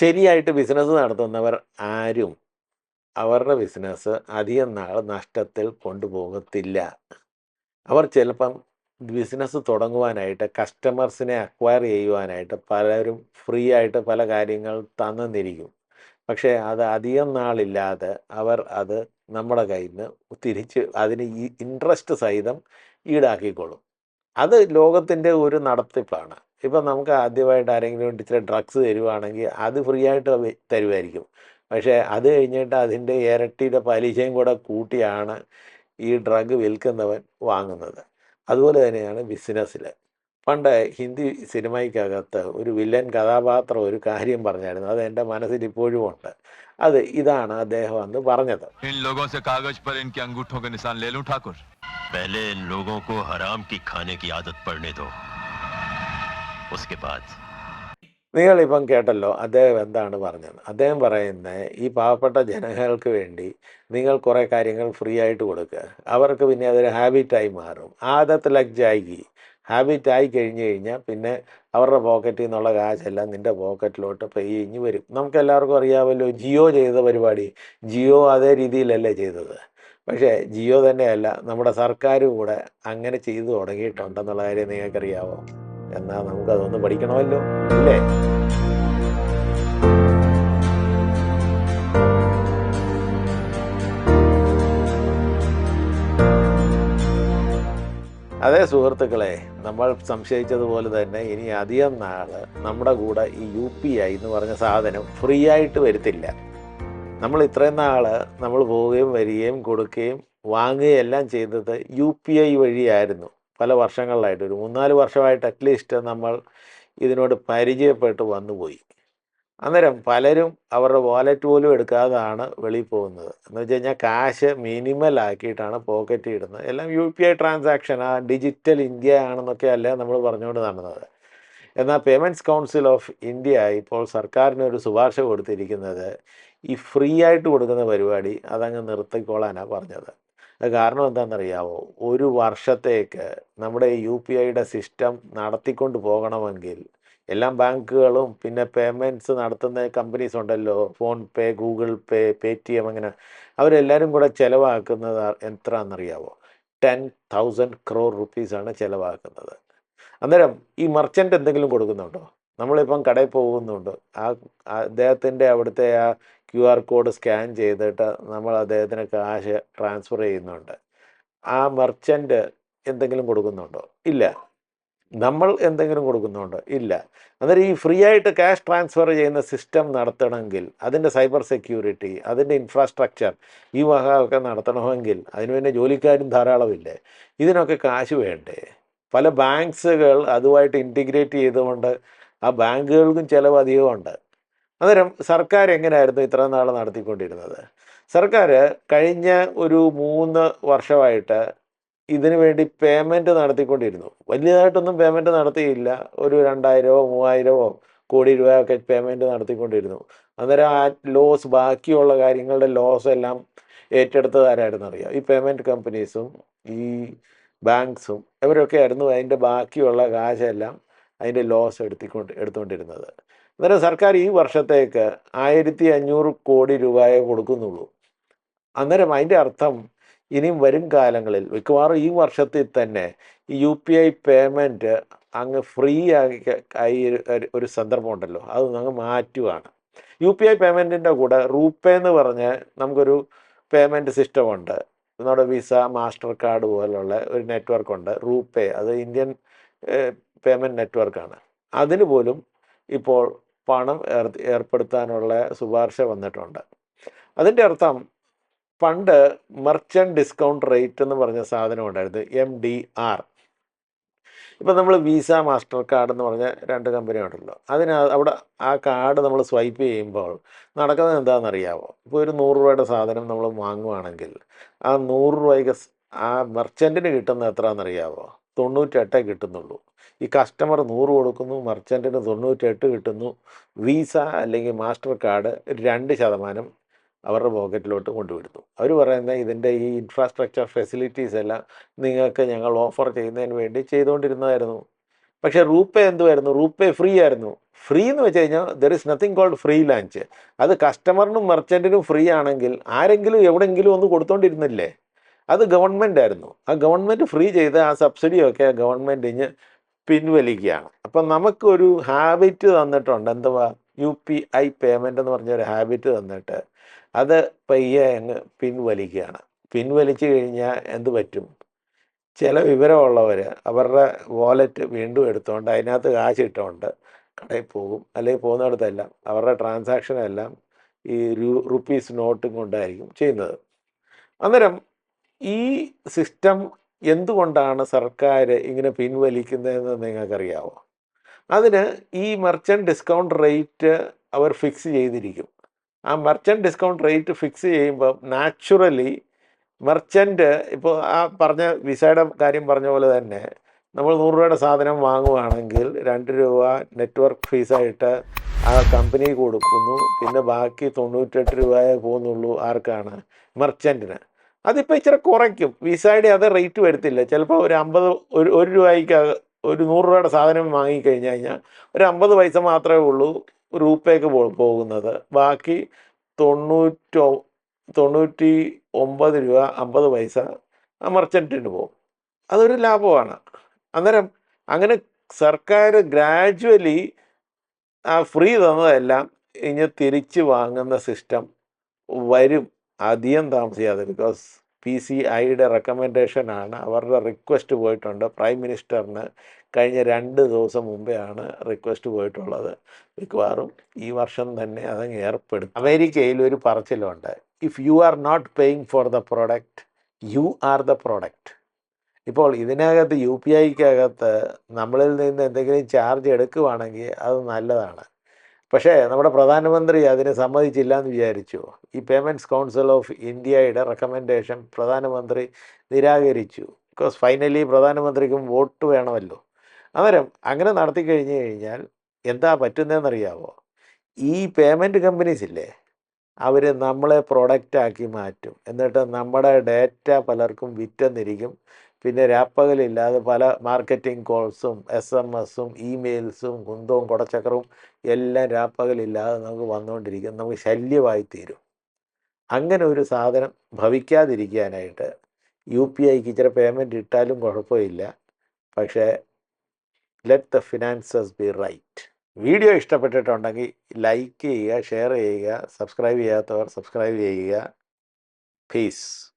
ശരിയായിട്ട് ബിസിനസ് നടത്തുന്നവർ ആരും അവരുടെ ബിസിനസ് അധികം നാൾ നഷ്ടത്തിൽ കൊണ്ടുപോകത്തില്ല. അവർ ചിലപ്പം ബിസിനസ് തുടങ്ങുവാനായിട്ട് കസ്റ്റമേഴ്സിനെ അക്വയർ ചെയ്യുവാനായിട്ട് പലരും ഫ്രീ ആയിട്ട് പല കാര്യങ്ങൾ തന്നിരിക്കും. പക്ഷേ അത് അധികം നാളില്ലാതെ അവർ അത് നമ്മുടെ കയ്യിൽ നിന്ന് തിരിച്ച് അതിന് ഇൻട്രസ്റ്റ് സഹിതം ഈടാക്കിക്കൊള്ളും. അത് ലോകത്തിന്റെ ഒരു നടത്തിപ്പാണ്. ഇപ്പം നമുക്ക് ആദ്യമായിട്ട് ആരെങ്കിലും ഇച്ചിരി ഡ്രഗ്സ് തരുവാണെങ്കിൽ അത് ഫ്രീ ആയിട്ട് വെ- തരുമായിരിക്കും പക്ഷേ അത് കഴിഞ്ഞിട്ട് അതിൻ്റെ ഇരട്ടിയുടെ പലിശയും കൂടെ കൂട്ടിയാണ് ഈ ഡ്രഗ് വിൽക്കുന്നവൻ വാങ്ങുന്നത് അതുപോലെ തന്നെയാണ് ബിസിനസ്സിൽ പണ്ട് ഹിന്ദി സിനിമയ്ക്കകത്ത് ഒരു വില്ലൻ കഥാപാത്രം ഒരു കാര്യം പറഞ്ഞായിരുന്നു അത് എൻ്റെ മനസ്സിൽ ഇപ്പോഴും ഉണ്ട് അത് ഇതാണ് അദ്ദേഹം അന്ന് പറഞ്ഞത് इन लोगों से कागज पर इनके अंगूठों के निशान ले लूं ठाकुर पहले इन लोगों को हराम की खाने की आदत पड़ने दो उसके बाद നിങ്ങളിപ്പം കേട്ടല്ലോ അദ്ദേഹം എന്താണ് പറഞ്ഞത്? അദ്ദേഹം പറയുന്നത് ഈ പാവപ്പെട്ട ജനങ്ങൾക്ക് വേണ്ടി നിങ്ങൾ കുറേ കാര്യങ്ങൾ ഫ്രീ ആയിട്ട് കൊടുക്കുക. അവർക്ക് പിന്നെ അതൊരു ഹാബിറ്റായി മാറും. ആദത്ത് ലഗ്ജായി ഹാബിറ്റായി കഴിഞ്ഞ് കഴിഞ്ഞാൽ പിന്നെ അവരുടെ പോക്കറ്റിൽ നിന്നുള്ള കാശെല്ലാം നിന്റെ പോക്കറ്റിലോട്ട് പേ ചെയ്ഞ്ഞ് വരും. നമുക്ക് എല്ലാവർക്കും അറിയാമല്ലോ ജിയോ ചെയ്ത പരിപാടി. ജിയോ അതേ രീതിയിലല്ലേ ചെയ്തത്. പക്ഷേ ജിയോ തന്നെയല്ല നമ്മുടെ സർക്കാരും കൂടെ അങ്ങനെ ചെയ്തു തുടങ്ങിയിട്ടുണ്ടെന്നുള്ള കാര്യം നിങ്ങൾക്കറിയാമോ എന്നാൽ നമുക്ക് അതൊന്ന് പഠിക്കണമല്ലോ അല്ലേ? അതേ സുഹൃത്തുക്കളെ നമ്മൾ സംശയിച്ചതുപോലെ തന്നെ ഇനി അധികം നാൾ നമ്മുടെ കൂടെ ഈ യു പി ഐ എന്ന് പറഞ്ഞ സാധനം ഫ്രീ ആയിട്ട് വരുത്തില്ല. നമ്മൾ ഇത്രയും നാൾ നമ്മൾ പോവുകയും വരികയും കൊടുക്കുകയും വാങ്ങുകയും എല്ലാം ചെയ്തത് യു പി ഐ വഴിയായിരുന്നു. പല വർഷങ്ങളിലായിട്ട് ഒരു മൂന്നാൽ വർഷമായിട്ട് അറ്റ്ലീസ്റ്റ് നമ്മൾ ഇതിനോട് പരിചയപ്പെട്ട് വന്നുപോയി അന്നേരം പലരും അവരുടെ വാലറ്റ് പോലും എടുക്കാതാണ് വെളിയിൽ പോകുന്നത്. എന്ന് വെച്ച് കഴിഞ്ഞാൽ കാശ് മിനിമൽ ആക്കിയിട്ടാണ് പോക്കറ്റിൽ ഇടുന്നത്. എല്ലാം യു പി ഐ ട്രാൻസാക്ഷൻ ആ ഡിജിറ്റൽ ഇന്ത്യ ആണെന്നൊക്കെ അല്ല നമ്മൾ പറഞ്ഞുകൊണ്ട് നടന്നത്. എന്നാൽ പേയ്മെന്റ്സ് കൗൺസിൽ ഓഫ് ഇന്ത്യ ഇപ്പോൾ സർക്കാരിന് ഒരു ശുപാർശ കൊടുത്തിരിക്കുന്നത് ഈ ഫ്രീ ആയിട്ട് കൊടുക്കുന്ന പരിപാടി അതങ്ങ് നിർത്തിക്കോളാനാണ് പറഞ്ഞത്. കാരണം എന്താണെന്നറിയാവോ? ഒരു വർഷത്തേക്ക് നമ്മുടെ യു പി ഐയുടെ സിസ്റ്റം നടത്തിക്കൊണ്ട് പോകണമെങ്കിൽ എല്ലാ ബാങ്കുകളും പിന്നെ പേയ്മെന്റ്സ് നടത്തുന്ന കമ്പനീസ് ഉണ്ടല്ലോ. ഫോൺ പേ ഗൂഗിൾ പേ പേ ടി എം അങ്ങനെ. അവരെല്ലാവരും കൂടെ ചിലവാക്കുന്നത് എത്രയാണെന്നറിയാവോ? ടെൻ തൗസൻഡ് ക്രോർ റുപ്പീസാണ് ചിലവാക്കുന്നത്. അന്നേരം ഈ മർച്ചന്റ് എന്തെങ്കിലും കൊടുക്കുന്നുണ്ടോ? നമ്മളിപ്പം കടയിൽ പോകുന്നുണ്ട്. ആ അദ്ദേഹത്തിന്റെ അവിടുത്തെ ആ ക്യു ആർ കോഡ് സ്കാൻ ചെയ്തിട്ട് നമ്മൾ അദ്ദേഹത്തിന് കാശ് ട്രാൻസ്ഫർ ചെയ്യുന്നുണ്ട്. ആ മെർച്ചന്റ് എന്തെങ്കിലും കൊടുക്കുന്നുണ്ടോ? ഇല്ല. നമ്മൾ എന്തെങ്കിലും കൊടുക്കുന്നുണ്ടോ? ഇല്ല. അന്നേരം ഈ ഫ്രീ ആയിട്ട് ക്യാഷ് ട്രാൻസ്ഫർ ചെയ്യുന്ന സിസ്റ്റം നടത്തണമെങ്കിൽ അതിന്റെ സൈബർ സെക്യൂരിറ്റി അതിന്റെ ഇൻഫ്രാസ്ട്രക്ചർ ഈ വക ഒക്കെ നടത്തണമെങ്കിൽ അതിന് പിന്നെ ജോലിക്കാരും ധാരാളമില്ലേ ഇതിനൊക്കെ കാശ് വേണ്ടേ? പല ബാങ്ക്സുകൾ അതുമായിട്ട് ഇന്റിഗ്രേറ്റ് ചെയ്തുകൊണ്ട് ആ ബാങ്കുകൾക്കും ചിലവ് അധികമുണ്ട്. അന്നേരം സർക്കാർ എങ്ങനെയായിരുന്നു ഇത്ര നാൾ നടത്തിക്കൊണ്ടിരുന്നത്? സർക്കാർ കഴിഞ്ഞ ഒരു മൂന്ന് വർഷമായിട്ട് ഇതിനു വേണ്ടി പേയ്മെന്റ് നടത്തിക്കൊണ്ടിരുന്നു. വലിയതായിട്ടൊന്നും പേയ്മെന്റ് നടത്തിയില്ല. ഒരു രണ്ടായിരമോ മൂവായിരമോ കോടി രൂപയൊക്കെ പേയ്മെന്റ് നടത്തിക്കൊണ്ടിരുന്നു. അന്നേരം ആ ലോസ് ബാക്കിയുള്ള കാര്യങ്ങളുടെ ലോസ് എല്ലാം ഏറ്റെടുത്തത് ആരായിരുന്നു അറിയാം? ഈ പേയ്മെന്റ് കമ്പനീസും ഈ ബാങ്ക്സും. ഇവരൊക്കെ ആയിരുന്നു അതിന്റെ ബാക്കിയുള്ള കാശെല്ലാം അതിന്റെ ലോസ് എടുത്തിക്കൊണ്ട് എടുത്തുകൊണ്ടിരുന്നത്. അന്നേരം സർക്കാർ ഈ വർഷത്തേക്ക് ആയിരത്തി അഞ്ഞൂറ് കോടി രൂപയെ കൊടുക്കുന്നുള്ളൂ. അന്നേരം അതിന്റെ അർത്ഥം ഇനിയും വരും കാലങ്ങളിൽ മിക്കവാറും ഈ വർഷത്തിൽ തന്നെ ഈ യു പി ഐ പേയ്മെന്റ് അങ്ങ് ഫ്രീ ആയി ആയി ഒരു- സന്ദർഭമുണ്ടല്ലോ അത് അങ്ങ് മാറ്റുവാണ്. യു പി ഐ പേയ്മെന്റിന്റെ കൂടെ റൂപേ എന്ന് പറഞ്ഞ് നമുക്കൊരു പേയ്മെന്റ് സിസ്റ്റം ഉണ്ട്. നമ്മുടെ വിസ മാസ്റ്റർ കാർഡ് പോലുള്ള ഒരു നെറ്റ്വർക്ക് ഉണ്ട്. റൂപേ അത് ഇന്ത്യൻ പേയ്മെന്റ് നെറ്റ്വർക്കാണ്. അതിന് പോലും ഇപ്പോൾ പണം ഏർ ഏർപ്പെടുത്താനുള്ള ശുപാർശ വന്നിട്ടുണ്ട്. അതിന്റെ അർത്ഥം പണ്ട് മെർച്ചന്റ് ഡിസ്കൗണ്ട് റേറ്റ് എന്ന് പറഞ്ഞ സാധനം ഉണ്ടായിരുന്നു എം ഡി ആർ ഇപ്പം നമ്മൾ വിസ മാസ്റ്റർ കാർഡ് എന്ന് പറഞ്ഞ രണ്ട് കമ്പനി ഉണ്ടല്ലോ. അതിന് അവിടെ ആ കാർഡ് നമ്മൾ സ്വൈപ്പ് ചെയ്യുമ്പോൾ നടക്കുന്നത് എന്താണെന്നറിയാമോ ഇപ്പോൾ ഒരു നൂറ് രൂപയുടെ സാധനം നമ്മൾ വാങ്ങുവാണെങ്കിൽ ആ നൂറ് രൂപയ്ക്ക് ആ മെർച്ചന്റിന് കിട്ടുന്ന എത്രയാണെന്നറിയാമോ തൊണ്ണൂറ്റെട്ടേ കിട്ടുന്നുള്ളൂ. ഈ കസ്റ്റമർ നൂറ് കൊടുക്കുന്നു മർച്ചന്റിന് തൊണ്ണൂറ്റെട്ട് കിട്ടുന്നു വിസ അല്ലെങ്കിൽ മാസ്റ്റർ കാർഡ് രണ്ട് ശതമാനം അവരുടെ പോക്കറ്റിലോട്ട് കൊണ്ടുവരുന്നു. അവർ പറയുന്നത് ഇതിന്റെ ഈ ഇൻഫ്രാസ്ട്രക്ചർ ഫെസിലിറ്റീസ് എല്ലാം നിങ്ങൾക്ക് ഞങ്ങൾ ഓഫർ ചെയ്യുന്നതിന് വേണ്ടി ചെയ്തുകൊണ്ടിരുന്നതായിരുന്നു. പക്ഷേ റൂപ്പേ എന്തുമായിരുന്നു റൂപ്പേ ഫ്രീ ആയിരുന്നു. ഫ്രീ എന്ന് വെച്ച് കഴിഞ്ഞാൽ there is nothing called free lunch അത് കസ്റ്റമറിനും മെർച്ചന്റിനും ഫ്രീ ആണെങ്കിൽ ആരെങ്കിലും എവിടെയെങ്കിലും ഒന്ന് കൊടുത്തോണ്ടിരുന്നില്ലേ? അത് ഗവൺമെന്റ് ആയിരുന്നു. ആ ഗവൺമെന്റ് ഫ്രീ ചെയ്ത് ആ സബ്സിഡിയൊക്കെ ഗവൺമെന്റ് ഇഞ്ഞ് പിൻവലിക്കുകയാണ്. അപ്പം നമുക്കൊരു ഹാബിറ്റ് തന്നിട്ടുണ്ട്. എന്തുവാ? യു പി ഐ പേയ്മെന്റ് എന്ന് പറഞ്ഞൊരു ഹാബിറ്റ് തന്നിട്ട് അത് പയ്യെ അങ്ങ് പിൻവലിക്കുകയാണ്. പിൻവലിച്ചു കഴിഞ്ഞാൽ എന്ത് പറ്റും? ചില വിവരമുള്ളവർ അവരുടെ വാലറ്റ് വീണ്ടും എടുത്തുകൊണ്ട് അതിനകത്ത് കാശ് ഇട്ടുകൊണ്ട് കടയിൽ പോകും. അല്ലെങ്കിൽ പോകുന്നിടത്തെല്ലാം അവരുടെ ട്രാൻസാക്ഷനെല്ലാം ഈ റുപ്പീസ് നോട്ടും കൊണ്ടായിരിക്കും ചെയ്യുന്നത്. അന്നേരം ഈ സിസ്റ്റം എന്തുകൊണ്ടാണ് സർക്കാർ ഇങ്ങനെ പിൻവലിക്കുന്നതെന്ന് നിങ്ങൾക്കറിയാവോ? അതിന് ഈ മെർച്ചന്റ് ഡിസ്കൗണ്ട് റേറ്റ് അവർ ഫിക്സ് ചെയ്തിരിക്കും. ആ മെർച്ചന്റ് ഡിസ്കൗണ്ട് റേറ്റ് ഫിക്സ് ചെയ്യുമ്പോൾ നാച്ചുറലി മെർച്ചന്റ് ഇപ്പോൾ ആ പറഞ്ഞ വിസയുടെ കാര്യം പറഞ്ഞ പോലെ തന്നെ നമ്മൾ നൂറ് രൂപയുടെ സാധനം വാങ്ങുവാണെങ്കിൽ രണ്ട് രൂപ നെറ്റ്വർക്ക് ഫീസായിട്ട് ആ കമ്പനി കൊടുക്കുന്നു. പിന്നെ ബാക്കി തൊണ്ണൂറ്റെട്ട് രൂപയെ പോകുന്നുള്ളൂ ആർക്കാണ്? മെർച്ചന്റിന് അതിപ്പോൾ ഇച്ചിരി കുറയ്ക്കും. വിസയുടെ അത് റേറ്റ് വരത്തില്ല. ചിലപ്പോൾ ഒരു അമ്പത് ഒരു ഒരു രൂപയ്ക്ക് ഒരു നൂറ് രൂപയുടെ സാധനം വാങ്ങിക്കഴിഞ്ഞ് കഴിഞ്ഞാൽ ഒരു അമ്പത് പൈസ മാത്രമേ ഉള്ളൂ റൂപ്പേക്ക് പോകുന്നത്. ബാക്കി തൊണ്ണൂറ്റോ തൊണ്ണൂറ്റി ഒമ്പത് രൂപ അമ്പത് പൈസ മെർച്ചന്റിന് പോകും. അതൊരു ലാഭമാണ്. അന്നേരം അങ്ങനെ സർക്കാർ ഗ്രാജുവലി ആ ഫ്രീ തന്നതെല്ലാം ഇനി തിരിച്ച് വാങ്ങുന്ന സിസ്റ്റം വരും. അധികം താമസിയാതെ ബിക്കോസ് പി സി ഐയുടെ റെക്കമെൻഡേഷനാണ് അവരുടെ റിക്വസ്റ്റ് പോയിട്ടുണ്ട്. പ്രൈം മിനിസ്റ്ററിന് കഴിഞ്ഞ രണ്ട് ദിവസം മുമ്പേ ആണ് റിക്വസ്റ്റ് പോയിട്ടുള്ളത്. മിക്കവാറും ഈ വർഷം തന്നെ അതങ്ങ് ഏർപ്പെടും അമേരിക്കയിൽ ഒരു പറച്ചിലുണ്ട്. If you are not paying for the product you are the product ഇപ്പോൾ ഇതിനകത്ത് യു പി ഐക്കകത്ത് നമ്മളിൽ നിന്ന് എന്തെങ്കിലും ചാർജ് എടുക്കുവാണെങ്കിൽ അത് നല്ലതാണ്. പക്ഷേ നമ്മുടെ പ്രധാനമന്ത്രി അതിന് സമ്മതിച്ചില്ല എന്ന് വിചാരിച്ചു. ഈ പേയ്മെന്റ്സ് കൗൺസിൽ ഓഫ് ഇന്ത്യയുടെ റെക്കമെൻഡേഷൻ പ്രധാനമന്ത്രി നിരാകരിച്ചു. ബിക്കോസ് ഫൈനലി പ്രധാനമന്ത്രിക്കും വോട്ട് വേണമല്ലോ. അന്നേരം അങ്ങനെ നടത്തി കഴിഞ്ഞു കഴിഞ്ഞാൽ എന്താ പറ്റുന്നതെന്നറിയാവോ ഈ പേയ്മെന്റ് കമ്പനീസ് ഇല്ലേ അവർ നമ്മളെ പ്രൊഡക്റ്റാക്കി മാറ്റും. എന്നിട്ട് നമ്മുടെ ഡേറ്റ പലർക്കും വിറ്റെന്നിരിക്കും. പിന്നെ രാപ്പകലില്ലാതെ പല മാർക്കറ്റിംഗ് കോൾസും എസ് എം എസും ഇമെയിൽസും കുന്തവും കുടച്ചക്രവും എല്ലാം രാപ്പകലില്ലാതെ നമുക്ക് വന്നുകൊണ്ടിരിക്കും നമുക്ക് ശല്യമായി തീരും അങ്ങനെ ഒരു സാധനം ഭവിക്കാതിരിക്കാനായിട്ട് യു പി ഐക്ക് ഇച്ചിരി പേയ്മെന്റ് ഇട്ടാലും കുഴപ്പമില്ല. പക്ഷേ let the finances be right video ഇഷ്ടപ്പെട്ടിട്ടുണ്ടെങ്കിൽ ലൈക്ക് ചെയ്യുക ഷെയർ ചെയ്യുക സബ്സ്ക്രൈബ് ചെയ്യാത്തവർ സബ്സ്ക്രൈബ് ചെയ്യുക. പീസ്